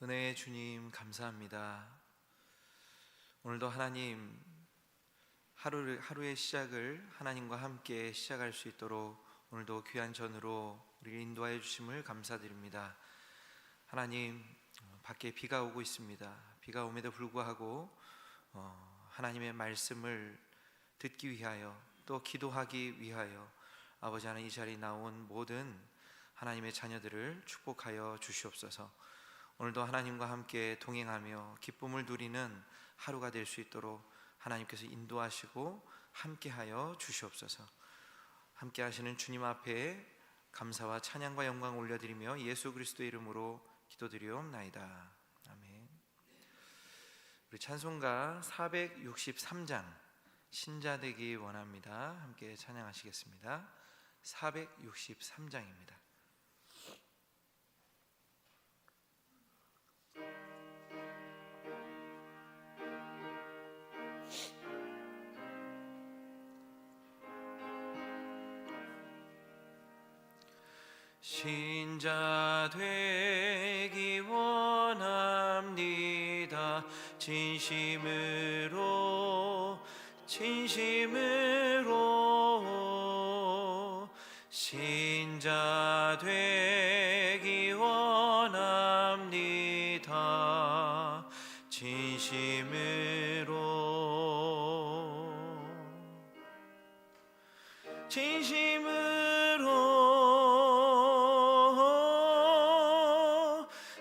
은혜의 주님 감사합니다. 오늘도 하나님 하루를 하루의 시작을 하나님과 함께 시작할 수 있도록 오늘도 귀한 전으로 우리를 인도하여 주심을 감사드립니다. 하나님 어, 밖에 비가 오고 있습니다. 비가 오에도 불구하고 어, 하나님의 말씀을 듣기 위하여 또 기도하기 위하여 아버지 하나님 이 자리에 나온 모든 하나님의 자녀들을 축복하여 주시옵소서. 오늘도 하나님과 함께 동행하며 기쁨을 누리는 하루가 될 수 있도록 하나님께서 인도하시고 함께하여 주시옵소서. 함께 하시는 주님 앞에 감사와 찬양과 영광 올려드리며 예수 그리스도의 이름으로 기도드리옵나이다. 아멘. 우리 찬송가 463장 신자 되기 원합니다. 함께 찬양하시겠습니다. 463장입니다. 신자 되기 원합니다. 진심으로 진심으로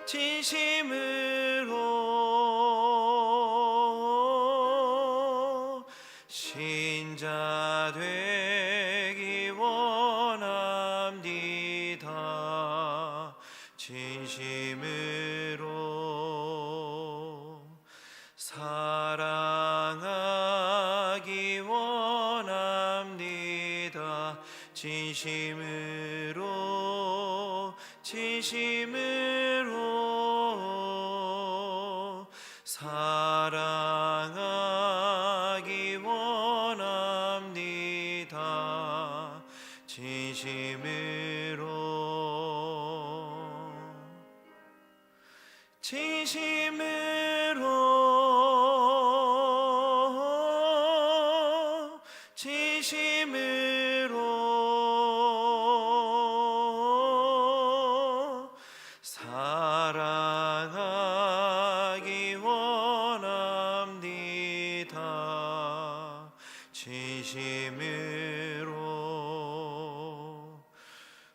진심으로 신자 되기 원합니다. 진심으로 사랑하기 원합니다. 진심으로 진심으로 진심으로 사랑하기 원합니다. 진심으로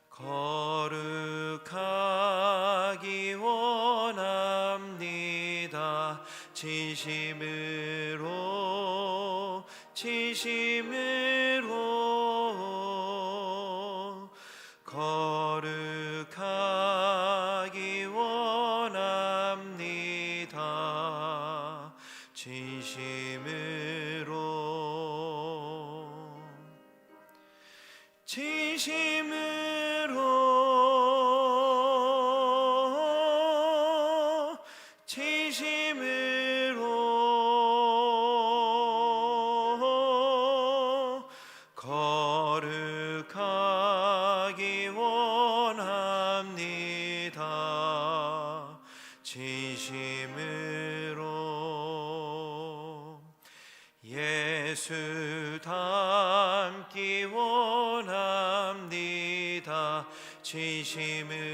거룩하기 원합니다. 진심으로 진심 진심으로 거룩하기 원합니다. 진심으로 예수 닮기 원합니다. 진심으로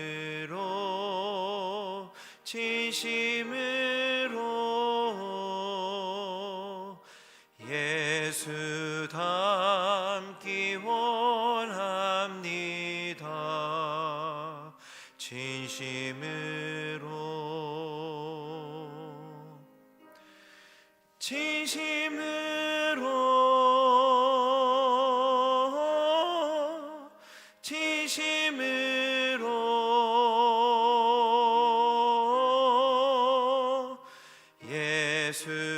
진심 진심으로 진심으로 예수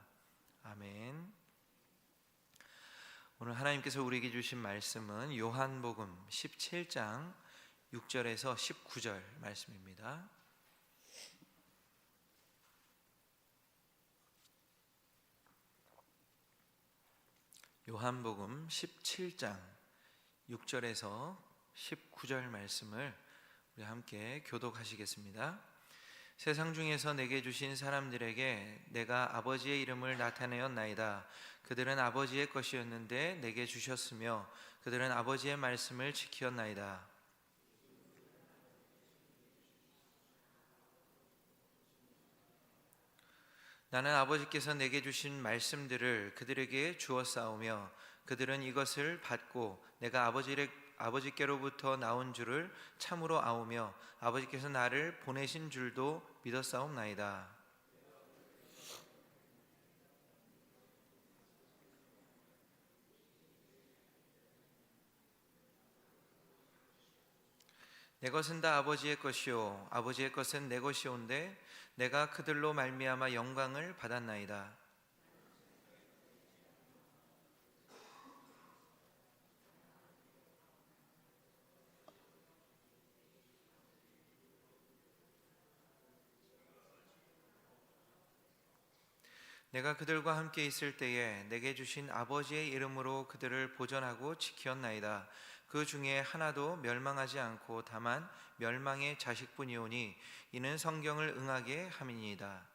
아멘 오늘 하나님께서 우리에게 주신 말씀은 요한복음 17장 6절에서 19절 말씀입니다 요한복음 17장 6절에서 19절 말씀을 우리 함께 교독하시겠습니다. 세상 중에서 내게 주신 사람들에게 내가 아버지의 이름을 나타내었나이다. 그들은 아버지의 것이었는데 내게 주셨으며 그들은 아버지의 말씀을 지키었나이다. 나는 아버지께서 내게 주신 말씀들을 그들에게 주었사오며 그들은 이것을 받고 내가 아버지를 아버지께로부터 나온 줄을 참으로 아오며 아버지께서 나를 보내신 줄도 믿었사옵나이다. 내 것은 다 아버지의 것이요 아버지의 것은 내 것이온데 내가 그들로 말미암아 영광을 받았나이다. 내가 그들과 함께 있을 때에 내게 주신 아버지의 이름으로 그들을 보전하고 지키었나이다. 그 중에 하나도 멸망하지 않고 다만 멸망의 자식뿐이오니 이는 성경을 응하게 함이니이다.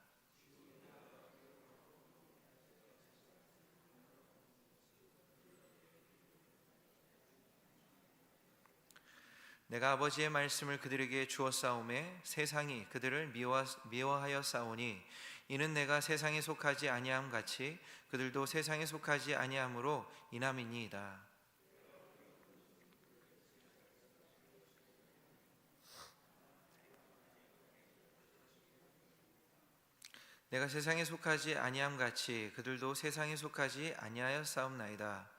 내가 아버지의 말씀을 그들에게 주었사오매 세상이 그들을 미워, 미워하여 싸우니 이는 내가 세상에 속하지 아니함 같이 그들도 세상에 속하지 아니함으로 이남이니이다. 내가 세상에 속하지 아니함 같이 그들도 세상에 속하지 아니하여 싸움나이다.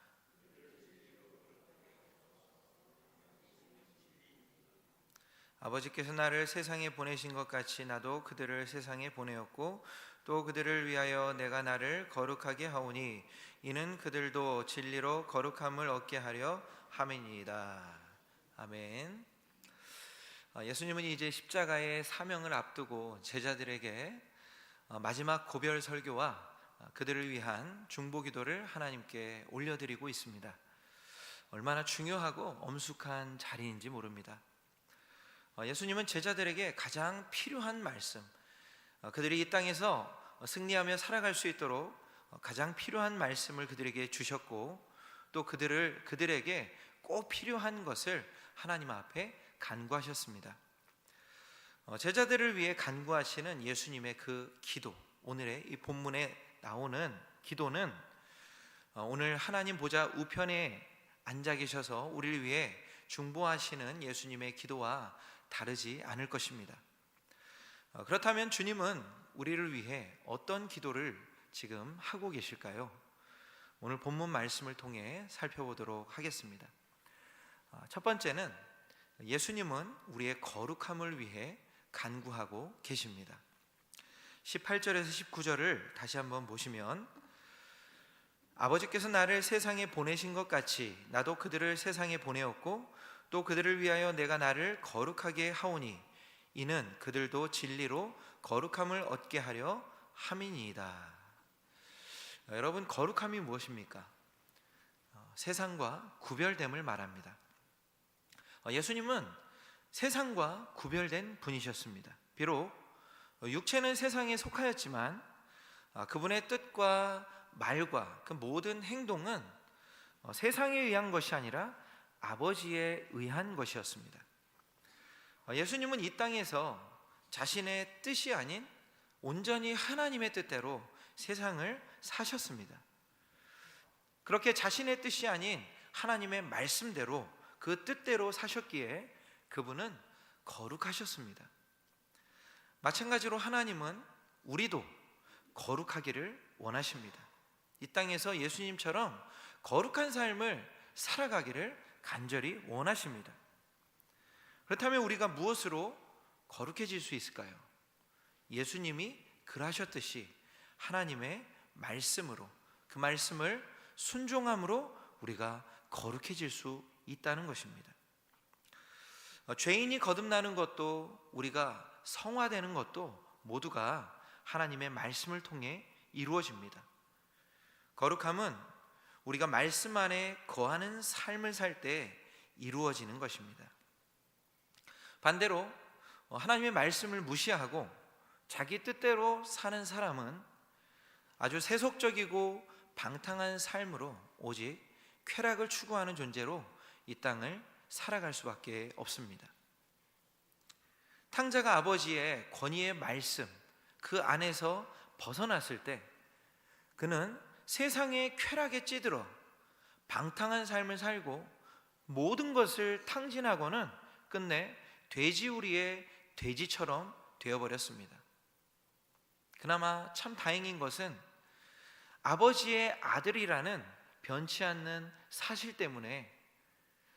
아버지께서 나를 세상에 보내신 것 같이 나도 그들을 세상에 보내었고 또 그들을 위하여 내가 나를 거룩하게 하오니 이는 그들도 진리로 거룩함을 얻게 하려 함이니이다. 아멘. 어, 예수님은 이제 십자가의 사명을 앞두고 제자들에게 어, 마지막 고별 설교와 어, 그들을 위한 중보 기도를 하나님께 올려드리고 있습니다. 얼마나 중요하고 엄숙한 자리인지 모릅니다. 어, 예수님은 제자들에게 가장 필요한 말씀, 그들이 이 땅에서 승리하며 살아갈 수 있도록 가장 필요한 말씀을 그들에게 주셨고 또 그들을 그들에게 꼭 필요한 것을 하나님 앞에 간구하셨습니다. 어, 제자들을 위해 간구하시는 예수님의 그 기도, 오늘의 이 본문에 나오는 기도는 어, 오늘 하나님 보좌 우편에 앉아 계셔서 우리를 위해 중보하시는 예수님의 기도와 다르지 않을 것입니다. 어, 그렇다면 주님은 우리를 위해 어떤 기도를 지금 하고 계실까요? 오늘 본문 말씀을 통해 살펴보도록 하겠습니다. 첫 번째는 예수님은 우리의 거룩함을 위해 간구하고 계십니다. 18절에서 19절을 다시 한번 보시면 아버지께서 나를 세상에 보내신 것 같이 나도 그들을 세상에 보내었고 또 그들을 위하여 내가 나를 거룩하게 하오니 이는 그들도 진리로 거룩함을 얻게 하려 함이니이다. 여러분 거룩함이 무엇입니까? 어, 세상과 구별됨을 말합니다. 어, 예수님은 세상과 구별된 분이셨습니다. 비록 육체는 세상에 속하였지만 아, 그분의 뜻과 말과 그 모든 행동은 어, 세상에 의한 것이 아니라 아버지에 의한 것이었습니다. 어, 예수님은 이 땅에서 자신의 뜻이 아닌 온전히 하나님의 뜻대로 세상을 사셨습니다. 그렇게 자신의 뜻이 아닌 하나님의 말씀대로 그 뜻대로 사셨기에 그분은 거룩하셨습니다. 마찬가지로 하나님은 우리도 거룩하기를 원하십니다. 이 땅에서 예수님처럼 거룩한 삶을 살아가기를 간절히 원하십니다. 그렇다면 우리가 무엇으로 거룩해질 수 있을까요? 예수님이 그러하셨듯이 하나님의 말씀으로 그 말씀을 순종함으로 우리가 거룩해질 수 있다는 것입니다. 어, 죄인이 거듭나는 것도 우리가 성화되는 것도 모두가 하나님의 말씀을 통해 이루어집니다. 거룩함은 우리가 말씀 안에 거하는 삶을 살 때 이루어지는 것입니다. 반대로 어, 하나님의 말씀을 무시하고 자기 뜻대로 사는 사람은 아주 세속적이고 방탕한 삶으로 오직 쾌락을 추구하는 존재로 이 땅을 살아갈 수밖에 없습니다. 탕자가 아버지의 권위의 말씀 그 안에서 벗어났을 때 그는 세상의 쾌락에 찌들어 방탕한 삶을 살고 모든 것을 탕진하고는 끝내 돼지우리의 돼지처럼 되어버렸습니다. 그나마 참 다행인 것은 아버지의 아들이라는 변치 않는 사실 때문에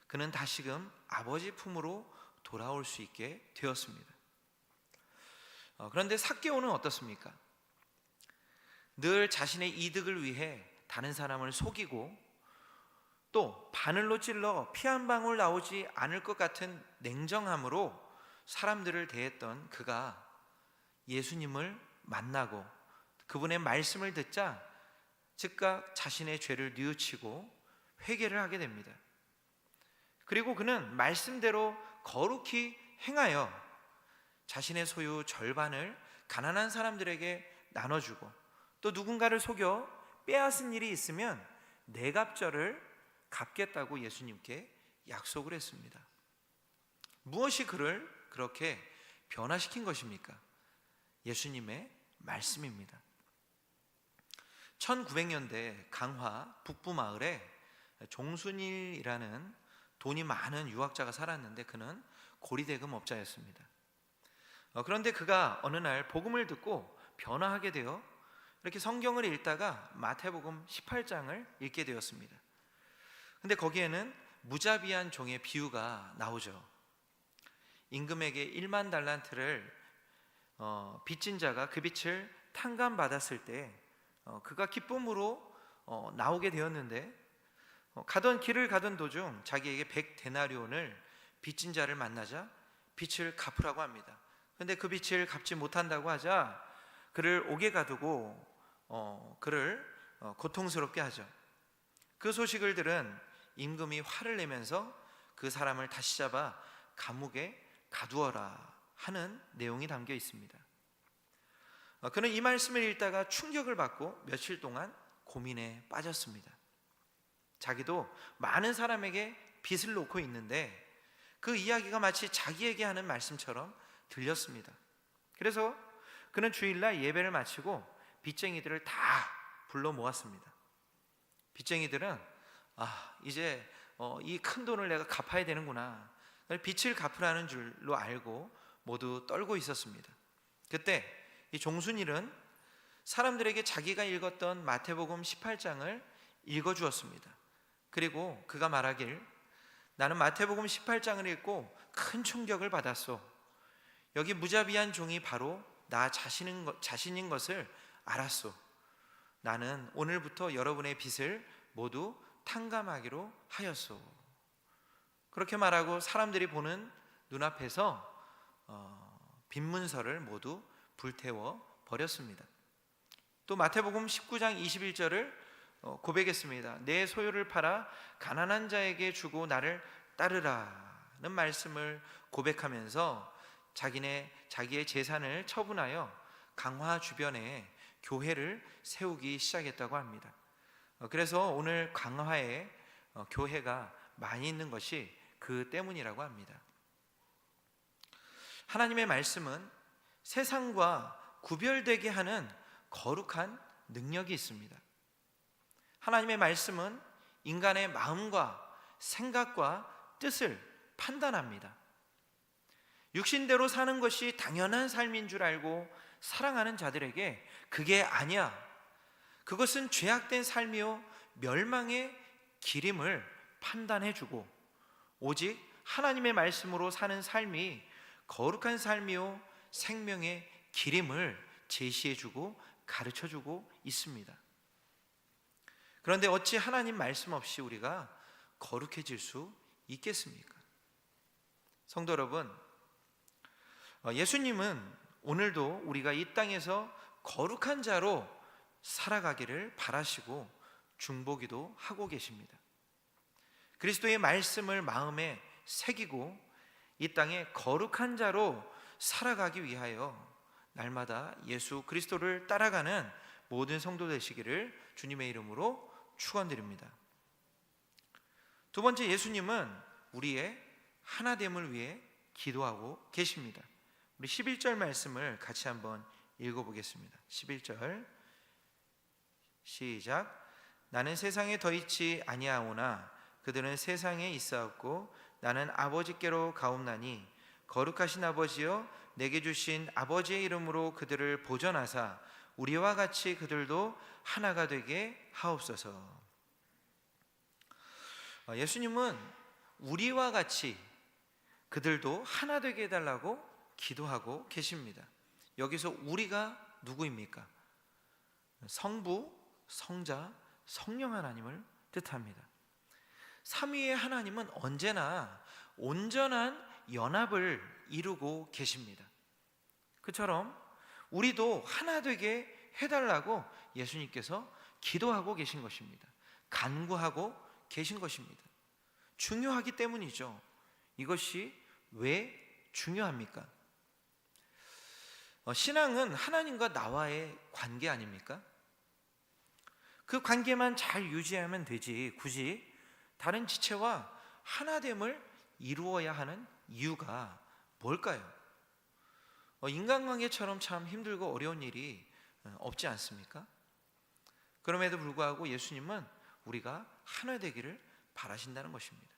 그는 다시금 아버지 품으로 돌아올 수 있게 되었습니다. 어, 그런데 사개오는 어떻습니까? 늘 자신의 이득을 위해 다른 사람을 속이고 또 바늘로 찔러 피 한 방울 나오지 않을 것 같은 냉정함으로 사람들을 대했던 그가 예수님을 만나고 그분의 말씀을 듣자 즉각 자신의 죄를 뉘우치고 회개를 하게 됩니다. 그리고 그는 말씀대로 거룩히 행하여 자신의 소유 절반을 가난한 사람들에게 나눠주고 또 누군가를 속여 빼앗은 일이 있으면 내 갑절을 갚겠다고 예수님께 약속을 했습니다. 무엇이 그를 그렇게 변화시킨 것입니까? 예수님의 말씀입니다. 1900년대 강화 북부 마을에 종순일이라는 돈이 많은 유학자가 살았는데 그는 고리대금 업자였습니다. 어, 그런데 그가 어느 날 복음을 듣고 변화하게 되어 이렇게 성경을 읽다가 마태복음 18장을 읽게 되었습니다. 근데 거기에는 무자비한 종의 비유가 나오죠. 임금에게 1만 달란트를 어, 빚진 자가 그 빚을 탕감 받았을 때 어, 그가 기쁨으로 어, 나오게 되었는데 어, 가던 길을 가던 도중 자기에게 100 데나리온을 빚진 자를 만나자 빚을 갚으라고 합니다. 근데 그 빚을 갚지 못한다고 하자 그를 옥에 가두고 어, 그를 어, 고통스럽게 하죠. 그 소식을 들은 임금이 화를 내면서 그 사람을 다시 잡아 감옥에 가두어라 하는 내용이 담겨 있습니다. 어, 그는 이 말씀을 읽다가 충격을 받고 며칠 동안 고민에 빠졌습니다. 자기도 많은 사람에게 빚을 놓고 있는데 그 이야기가 마치 자기에게 하는 말씀처럼 들렸습니다. 그래서 그는 주일날 예배를 마치고 빚쟁이들을 다 불러 모았습니다. 빚쟁이들은 아 이제 어, 이큰 돈을 내가 갚아야 되는구나. 빚을 갚으라는 줄로 알고 모두 떨고 있었습니다. 그때 이 종순일은 사람들에게 자기가 읽었던 마태복음 18장을 읽어 주었습니다. 그리고 그가 말하길 나는 마태복음 18장을 읽고 큰 충격을 받았소. 여기 무자비한 종이 바로 나 자신인, 것, 자신인 것을 알았소. 나는 오늘부터 여러분의 빚을 모두 탕감하기로 하였소. 그렇게 말하고 사람들이 보는 눈앞에서 어, 빈문서를 모두 불태워 버렸습니다. 또 마태복음 19장 21절을 어, 고백했습니다. 내 소유를 팔아 가난한 자에게 주고 나를 따르라는 말씀을 고백하면서 자기네 자기의 재산을 처분하여 강화 주변에 교회를 세우기 시작했다고 합니다. 어, 그래서 오늘 강화에 어, 교회가 많이 있는 것이 그 때문이라고 합니다. 하나님의 말씀은 세상과 구별되게 하는 거룩한 능력이 있습니다. 하나님의 말씀은 인간의 마음과 생각과 뜻을 판단합니다. 육신대로 사는 것이 당연한 삶인 줄 알고 사랑하는 자들에게 그게 아니야. 그것은 죄악된 삶이요 멸망의 길임을 판단해 주고 오직 하나님의 말씀으로 사는 삶이 거룩한 삶이요 생명의 길임을 제시해 주고 가르쳐 주고 있습니다. 그런데 어찌 하나님 말씀 없이 우리가 거룩해질 수 있겠습니까? 성도 여러분, 어, 예수님은 오늘도 우리가 이 땅에서 거룩한 자로 살아가기를 바라시고 중보기도 하고 계십니다. 그리스도의 말씀을 마음에 새기고 이 땅에 거룩한 자로 살아가기 위하여 날마다 예수 그리스도를 따라가는 모든 성도 되시기를 주님의 이름으로 축원드립니다. 두 번째 예수님은 우리의 하나됨을 위해 기도하고 계십니다. 우리 11절 말씀을 같이 한번 읽어 보겠습니다. 11절 시작 나는 세상에 더 있지 아니하오나 그들은 세상에 있사옵고 나는 아버지께로 가옵나니 거룩하신 아버지여 내게 주신 아버지의 이름으로 그들을 보전하사 우리와 같이 그들도 하나가 되게 하옵소서. 어, 예수님은 우리와 같이 그들도 하나 되게 해달라고 기도하고 계십니다. 여기서 우리가 누구입니까? 성부, 성자, 성령 하나님을 뜻합니다. 삼위의 하나님은 언제나 온전한 연합을 이루고 계십니다. 그처럼 우리도 하나 되게 해달라고 예수님께서 기도하고 계신 것입니다. 간구하고 계신 것입니다. 중요하기 때문이죠. 이것이 왜 중요합니까? 어, 신앙은 하나님과 나와의 관계 아닙니까? 그 관계만 잘 유지하면 되지 굳이 다른 지체와 하나됨을 이루어야 하는 이유가 뭘까요? 어, 인간관계처럼 참 힘들고 어려운 일이 어, 없지 않습니까? 그럼에도 불구하고 예수님은 우리가 하나 되기를 바라신다는 것입니다.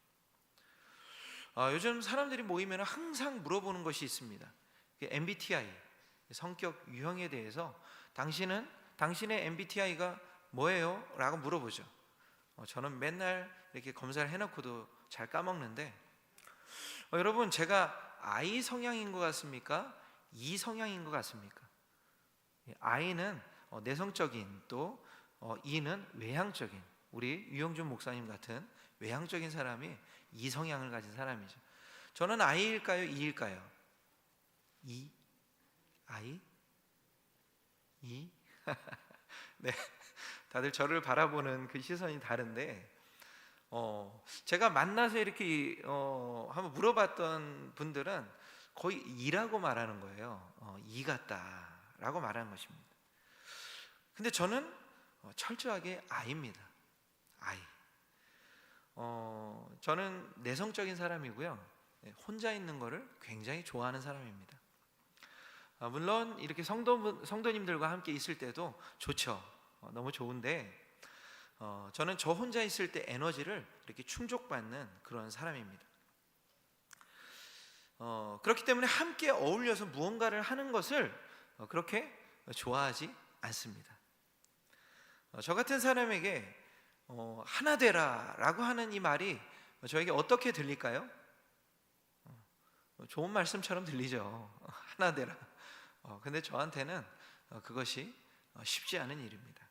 어, 요즘 사람들이 모이면 항상 물어보는 것이 있습니다. 그 MBTI 성격 유형에 대해서 당신은 당신의 MBTI가 뭐예요? 라고 물어보죠. 어, 저는 맨날 이렇게 검사를 해놓고도 잘 까먹는데 어, 여러분 제가 I 성향인 것 같습니까? E 성향인 것 같습니까? I는 어, 내성적인 또 어, E는 외향적인 우리 유영준 목사님 같은 외향적인 사람이 이 성향을 가진 사람이죠. 저는 I일까요? E일까요? E, E. 네, 다들 저를 바라보는 그 시선이 다른데, 어, 제가 만나서 이렇게 어, 한번 물어봤던 분들은 거의 E라고 말하는 거예요. 어, E 같다라고 말하는 것입니다. 근데 저는 어, 철저하게 I입니다. I. 어, 저는 내성적인 사람이고요. 네, 혼자 있는 것을 굉장히 좋아하는 사람입니다. 아, 물론 이렇게 성도 성도님들과 함께 있을 때도 좋죠. 어, 너무 좋은데 어, 저는 저 혼자 있을 때 에너지를 이렇게 충족받는 그런 사람입니다. 어, 그렇기 때문에 함께 어울려서 무언가를 하는 것을 어, 그렇게 좋아하지 않습니다. 어, 저 같은 사람에게 어, 하나 되라라고 하는 이 말이 저에게 어떻게 들릴까요? 어, 좋은 말씀처럼 들리죠. 하나 되라. 어, 근데 저한테는 어, 그것이 어, 쉽지 않은 일입니다.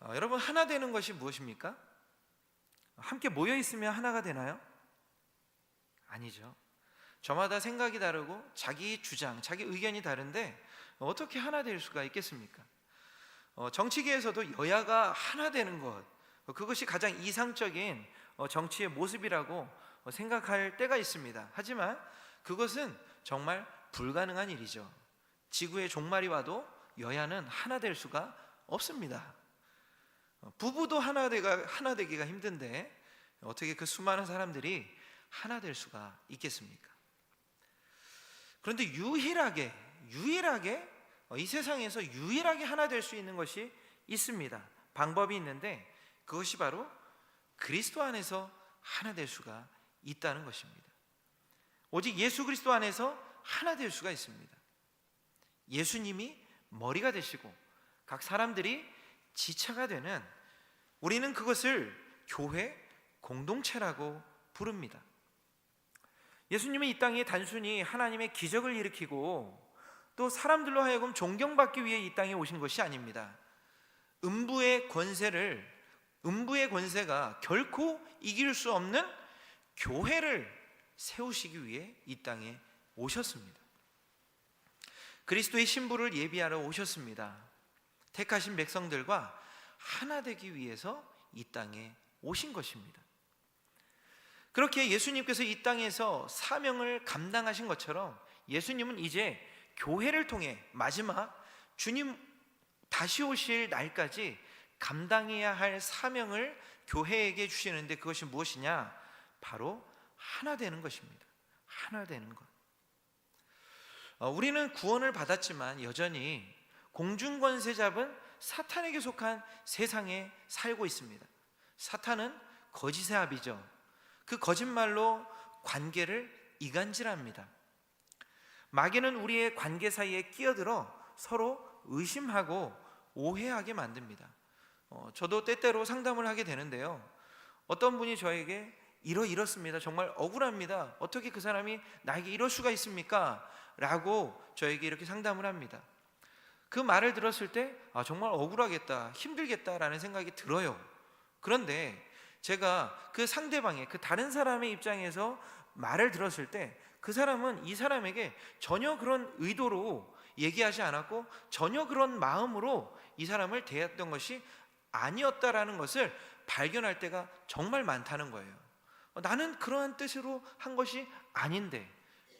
어, 여러분 하나 되는 것이 무엇입니까? 함께 모여 있으면 하나가 되나요? 아니죠. 저마다 생각이 다르고 자기 주장, 자기 의견이 다른데 어떻게 하나 될 수가 있겠습니까? 어, 정치계에서도 여야가 하나 되는 것, 어, 그것이 가장 이상적인 어, 정치의 모습이라고 어, 생각할 때가 있습니다. 하지만 그것은 정말 불가능한 일이죠. 지구의 종말이 와도 여야는 하나 될 수가 없습니다. 어, 부부도 하나 되가 하나 되기가 힘든데 어떻게 그 수많은 사람들이 하나 될 수가 있겠습니까? 그런데 유일하게 유일하게 어, 이 세상에서 유일하게 하나 될 수 있는 것이 있습니다. 방법이 있는데 그것이 바로 그리스도 안에서 하나 될 수가 있다는 것입니다. 오직 예수 그리스도 안에서 하나 될 수가 있습니다. 예수님이 머리가 되시고 각 사람들이 지체가 되는 우리는 그것을 교회 공동체라고 부릅니다. 예수님은 이 땅에 단순히 하나님의 기적을 일으키고 또 사람들로 하여금 존경받기 위해 이 땅에 오신 것이 아닙니다. 음부의 권세를 음부의 권세가 결코 이길 수 없는 교회를 세우시기 위해 이 땅에 오셨습니다. 그리스도의 신부를 예비하러 오셨습니다. 택하신 백성들과 하나 되기 위해서 이 땅에 오신 것입니다. 그렇게 예수님께서 이 땅에서 사명을 감당하신 것처럼 예수님은 이제 교회를 통해 마지막 주님 다시 오실 날까지 감당해야 할 사명을 교회에게 주시는데 그것이 무엇이냐? 바로 하나 되는 것입니다. 하나 되는 것. 어, 우리는 구원을 받았지만 여전히 공중 권세 잡은 사탄에게 속한 세상에 살고 있습니다. 사탄은 거짓의 아비죠. 그 거짓말로 관계를 이간질합니다. 마귀는 우리의 관계 사이에 끼어들어 서로 의심하고 오해하게 만듭니다. 어, 저도 때때로 상담을 하게 되는데요. 어떤 분이 저에게 이러 이렇습니다. 정말 억울합니다. 어떻게 그 사람이 나에게 이럴 수가 있습니까? 라고 저에게 이렇게 상담을 합니다. 그 말을 들었을 때 아, 정말 억울하겠다, 힘들겠다라는 생각이 들어요. 그런데 제가 그 상대방의 그 다른 사람의 입장에서 말을 들었을 때 그 사람은 이 사람에게 전혀 그런 의도로 얘기하지 않았고 전혀 그런 마음으로 이 사람을 대했던 것이 아니었다라는 것을 발견할 때가 정말 많다는 거예요. 어, 나는 그러한 뜻으로 한 것이 아닌데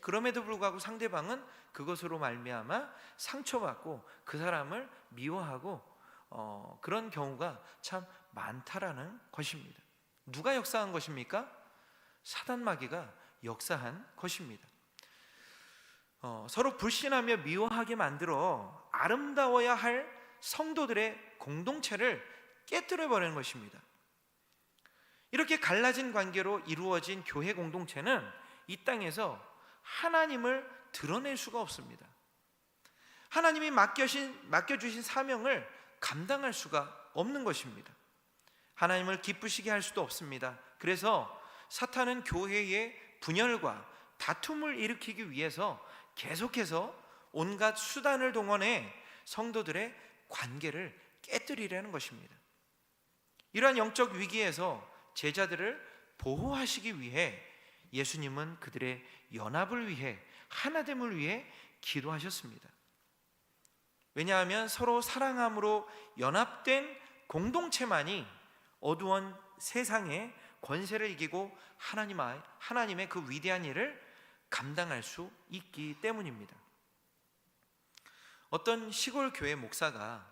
그럼에도 불구하고 상대방은 그것으로 말미암아 상처받고 그 사람을 미워하고 어, 그런 경우가 참 많다라는 것입니다. 누가 역사한 것입니까? 사단 마귀가 역사한 것입니다. 어, 서로 불신하며 미워하게 만들어 아름다워야 할 성도들의 공동체를 깨뜨려 버리는 것입니다. 이렇게 갈라진 관계로 이루어진 교회 공동체는 이 땅에서 하나님을 드러낼 수가 없습니다. 하나님이 맡겨신, 맡겨주신 사명을 감당할 수가 없는 것입니다. 하나님을 기쁘시게 할 수도 없습니다. 그래서 사탄은 교회의 분열과 다툼을 일으키기 위해서 계속해서 온갖 수단을 동원해 성도들의 관계를 깨뜨리려는 것입니다. 이러한 영적 위기에서 제자들을 보호하시기 위해 예수님은 그들의 연합을 위해 하나됨을 위해 기도하셨습니다. 왜냐하면 서로 사랑함으로 연합된 공동체만이 어두운 세상의 권세를 이기고 하나님 하나님의 그 위대한 일을 감당할 수 있기 때문입니다. 어떤 시골 교회 목사가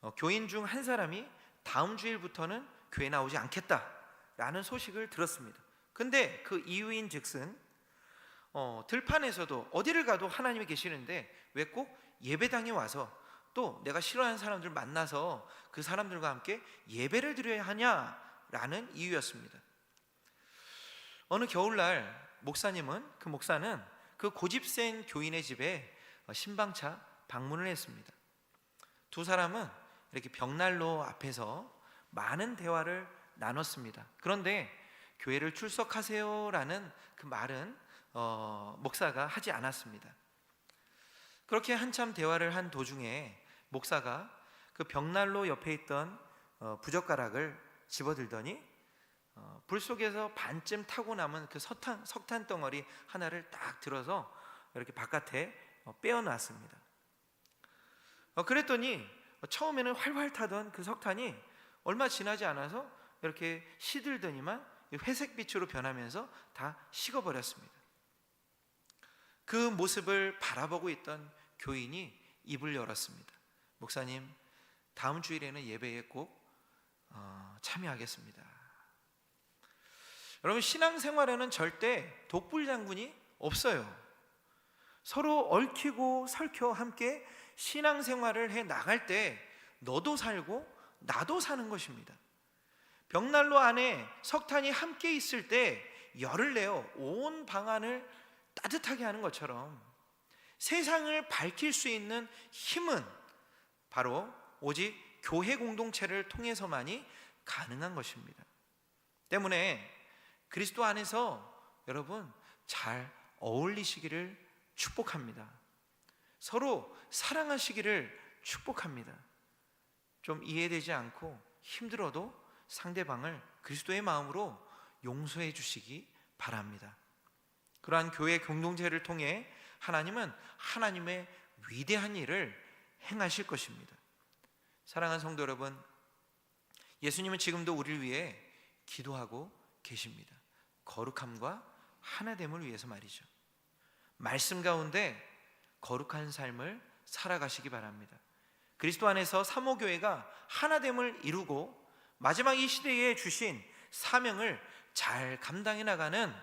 어, 교인 중 한 사람이 다음 주일부터는 교회 나오지 않겠다라는 소식을 들었습니다. 근데 그 이유인 즉슨 어, 들판에서도 어디를 가도 하나님이 계시는데 왜 꼭 예배당에 와서 또 내가 싫어하는 사람들 만나서 그 사람들과 함께 예배를 드려야 하냐라는 이유였습니다. 어느 겨울날 목사님은 그 목사는 그 고집센 교인의 집에 신방차 방문을 했습니다. 두 사람은 이렇게 벽난로 앞에서 많은 대화를 나눴습니다. 그런데 교회를 출석하세요라는 그 말은 어, 목사가 하지 않았습니다. 그렇게 한참 대화를 한 도중에 목사가 그 벽난로 옆에 있던 어, 부젓가락을 집어들더니 어, 불 속에서 반쯤 타고 남은 그 석탄, 석탄 덩어리 하나를 딱 들어서 이렇게 바깥에 어, 빼어놨습니다. 어, 그랬더니 처음에는 활활 타던 그 석탄이 얼마 지나지 않아서 이렇게 시들더니만 회색빛으로 변하면서 다 식어버렸습니다. 그 모습을 바라보고 있던 교인이 입을 열었습니다. 목사님, 다음 주일에는 예배에 꼭 어, 참여하겠습니다. 여러분 신앙생활에는 절대 독불 장군이 없어요. 서로 얽히고 설켜 함께 신앙생활을 해 나갈 때 너도 살고 나도 사는 것입니다. 벽난로 안에 석탄이 함께 있을 때 열을 내어 온 방안을 따뜻하게 하는 것처럼 세상을 밝힐 수 있는 힘은 바로 오직 교회 공동체를 통해서만이 가능한 것입니다. 때문에 그리스도 안에서 여러분 잘 어울리시기를 축복합니다. 서로 사랑하시기를 축복합니다. 좀 이해되지 않고 힘들어도 상대방을 그리스도의 마음으로 용서해 주시기 바랍니다. 그러한 교회 공동체를 통해 하나님은 하나님의 위대한 일을 행하실 것입니다. 사랑하는 성도 여러분, 예수님은 지금도 우리를 위해 기도하고 계십니다. 거룩함과 하나됨을 위해서 말이죠. 말씀 가운데 거룩한 삶을 살아가시기 바랍니다. 그리스도 안에서 사모교회가 하나됨을 이루고 마지막 이 시대에 주신 사명을 잘 감당해 나가는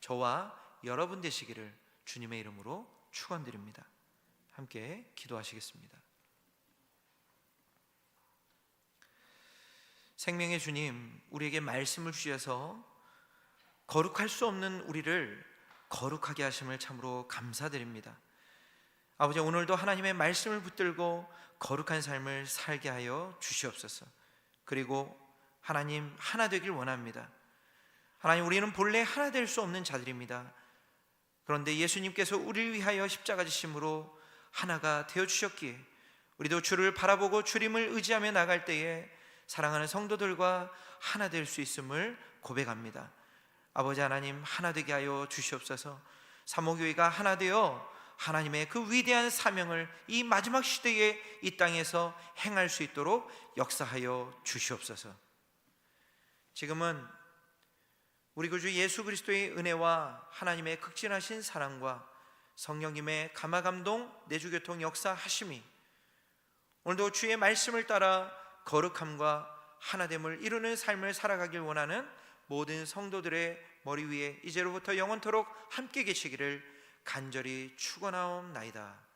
저와 여러분 되시기를 주님의 이름으로 축원드립니다. 함께 기도하시겠습니다. 생명의 주님, 우리에게 말씀을 주셔서 거룩할 수 없는 우리를 거룩하게 하심을 참으로 감사드립니다. 아버지 오늘도 하나님의 말씀을 붙들고 거룩한 삶을 살게 하여 주시옵소서. 그리고 하나님 하나 되길 원합니다. 하나님 우리는 본래 하나 될 수 없는 자들입니다. 그런데 예수님께서 우리를 위하여 십자가 지심으로 하나가 되어 주셨기에 우리도 주를 바라보고 주님을 의지하며 나갈 때에 사랑하는 성도들과 하나 될 수 있음을 고백합니다. 아버지 하나님 하나 되게 하여 주시옵소서. 사모교회가 하나 되어 하나님의 그 위대한 사명을 이 마지막 시대에 이 땅에서 행할 수 있도록 역사하여 주시옵소서. 지금은 우리 구주 예수 그리스도의 은혜와 하나님의 극진하신 사랑과 성령님의 감화감동 내주교통 역사 하심이 오늘도 주의 말씀을 따라 거룩함과 하나됨을 이루는 삶을 살아가길 원하는 모든 성도들의 머리 위에 이제로부터 영원토록 함께 계시기를 간절히 축원하옵나이다.